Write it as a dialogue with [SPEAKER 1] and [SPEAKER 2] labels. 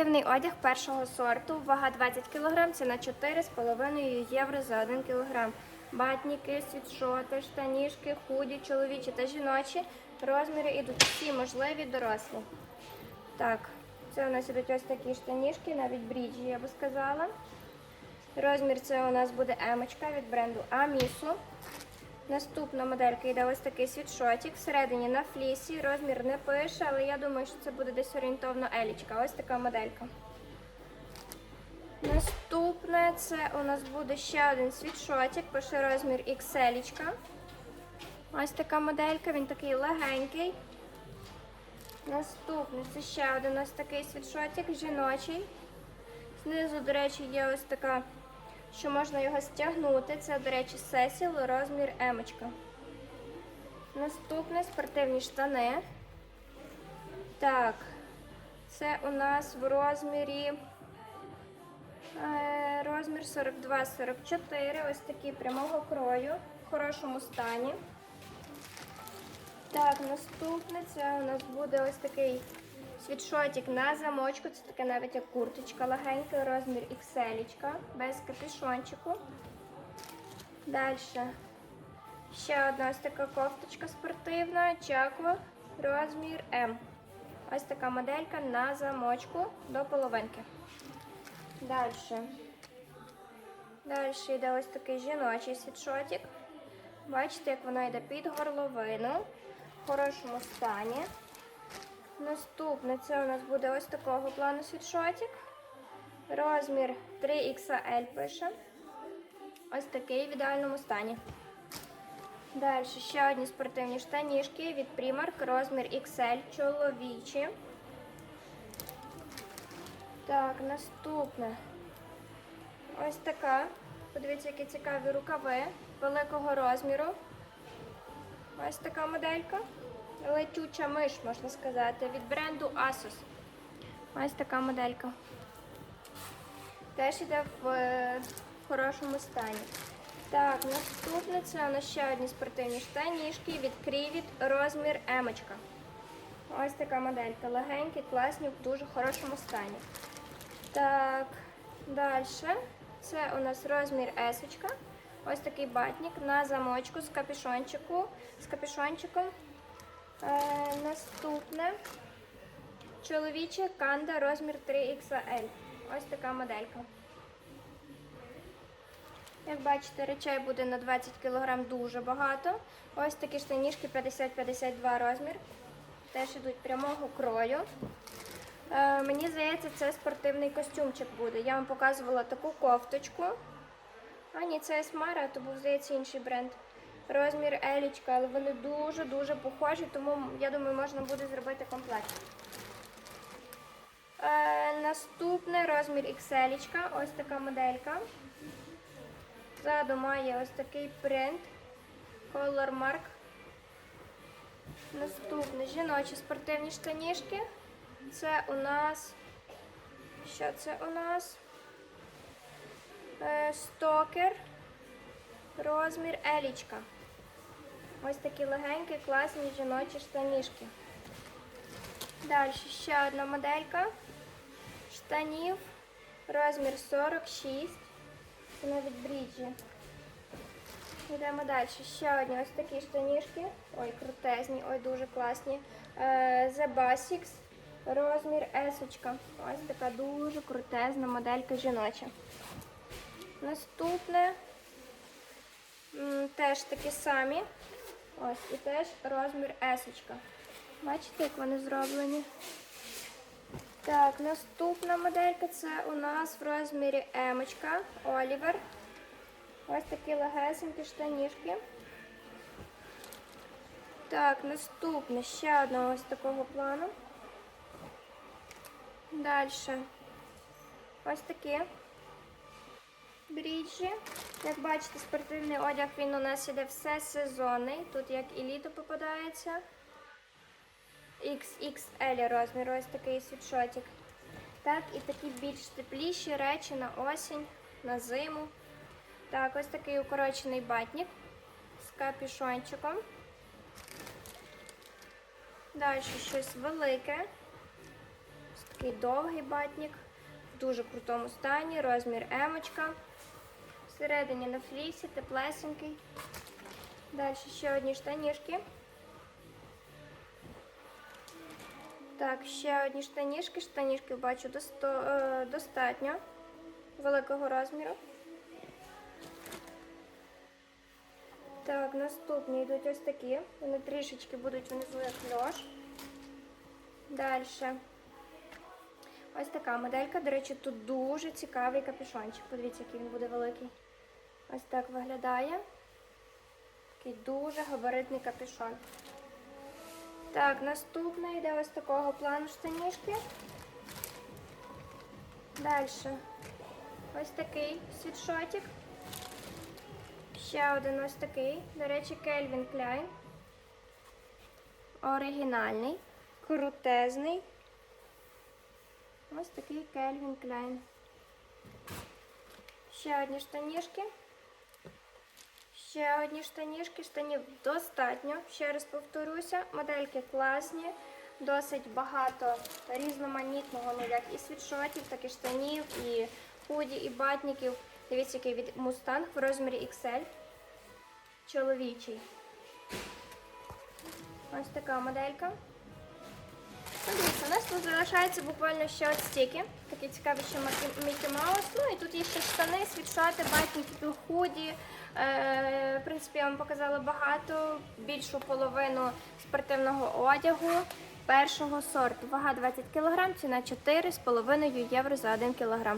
[SPEAKER 1] спортивний одяг першого сорту. Вага 20 кг, ціна 4,5 євро за 1 кг. Батніки, світшоти, штанішки, худі, чоловічі та жіночі. Розміри йдуть всі можливі дорослі. Так, це у нас ідуть ось такі штанішки, навіть бріджі, я би сказала. Розмір це у нас буде емочка від бренду Амісу. Наступна моделька йде ось такий світшотик. Всередині на флісі. Розмір не пише, але я думаю, що це буде десь орієнтовно елічка. Ось така моделька. Наступне це у нас буде ще один світшотик. Пише розмір XL. Ось така моделька, він такий легенький. Наступний це ще один ось такий світшотик жіночий. Знизу, до речі, є ось така, що можна його стягнути. Це, до речі, сесіл, розмір емочка. Наступне спортивні штани. Так, це у нас в розмірі е, розмір 42-44. Ось такі прямого крою, в хорошому стані. Так, наступне це у нас буде ось такий світшотик на замочку. Це таке навіть як курточка легенька, розмір XL, без капюшончику. Далі. Ще одна ось така кофточка спортивна, чаква, розмір М. Ось така моделька на замочку до половинки. Далі. Далі йде ось такий жіночий світшотик. Бачите, як вона йде під горловину в хорошому стані. Наступне це у нас буде ось такого плану світшотик. Розмір 3XL пише. Ось такий в ідеальному стані. Далі ще одні спортивні штанішки від Primark, розмір XL, чоловічі. Так, наступне. Ось така. Подивіться, які цікаві рукави великого розміру. Ось така моделька. Летюча миш, можна сказати, від бренду Asus. Ось така моделька. Теж йде в е, хорошому стані. Так, наступне це у нас ще одні спортивні штанішки від Крівіт, розмір емочка. Ось така моделька. Легенькі, класні, в дуже хорошому стані. Так, далі. Це у нас розмір есочка. Ось такий батник на замочку з капюшончику, з капюшончиком. Е, наступне чоловіче канда розмір 3XL. Ось така моделька. Як бачите, речей буде на 20 кг дуже багато. Ось такі штанішки 50-52 розмір. Теж йдуть прямого крою. Е, мені здається, це спортивний костюмчик буде. Я вам показувала таку кофточку. А ні, це Esmara, то був, здається, інший бренд. Розмір елічка, але вони дуже-дуже похожі, тому я думаю, можна буде зробити комплект. Е, наступне розмір XL, ось така моделька. Ззаду має ось такий принт, Color Mark. Наступне жіночі спортивні штанішки. Це у нас. Що це у нас? Е, стокер. Розмір елічка. Ось такі легенькі, класні жіночі штанішки. Далі ще одна моделька штанів. Розмір 46. Це навіть бріджі. Йдемо далі. Ще одні ось такі штанішки. Ой, крутезні, ой, дуже класні. Е, The Basics. Розмір S. Ось така дуже крутезна моделька жіноча. Наступне теж такі самі. Ось, і теж розмір S. Бачите, як вони зроблені? Так, наступна моделька це у нас в розмірі Емочка, Олівер. Ось такі легесенькі штанішки. Так, наступне ще одна ось такого плану. Далі. Ось такі бріджі. Як бачите, спортивний одяг він у нас іде все сезонний. Тут як і літо попадається. XXL розмір, ось такий світшотик. Так, і такі більш тепліші речі на осінь, на зиму. Так, ось такий укорочений батник з капюшончиком. Далі щось велике. Ось Такий довгий батник, в дуже крутому стані, розмір емочка. Всередині на флісі, теплесенький. Далі ще одні штанішки. Так, ще одні штанішки. Штанішки бачу е, достатньо великого розміру. Так, наступні йдуть ось такі. Вони трішечки будуть внизу як льош. Далі. Ось така моделька. До речі, тут дуже цікавий капюшончик. Подивіться, який він буде великий. Ось так виглядає. Такий дуже габаритний капюшон. Так, наступне йде ось такого плану штанішки. Далі. Ось такий світшотик. Ще один ось такий. До речі, Кельвін Кляйн. Оригінальний, крутезний. Ось такий Кельвін Кляйн. Ще одні штанішки. Ще одні штанішки. Штанів достатньо. Ще раз повторюся, модельки класні. Досить багато різноманітного, ну як і світшотів, так і штанів, і худі, і батників. Дивіться, який від Mustang в розмірі XL. Чоловічий. Ось така моделька. Ну, у нас тут залишається буквально ще от стільки. Такі цікаві Мікі Маус. Ну і тут є ще штани, світшоти, батники, худі. Е, в принципі, я вам показала багато, більшу половину спортивного одягу першого сорту. Вага 20 кг, ціна 4,5 євро за 1 кг.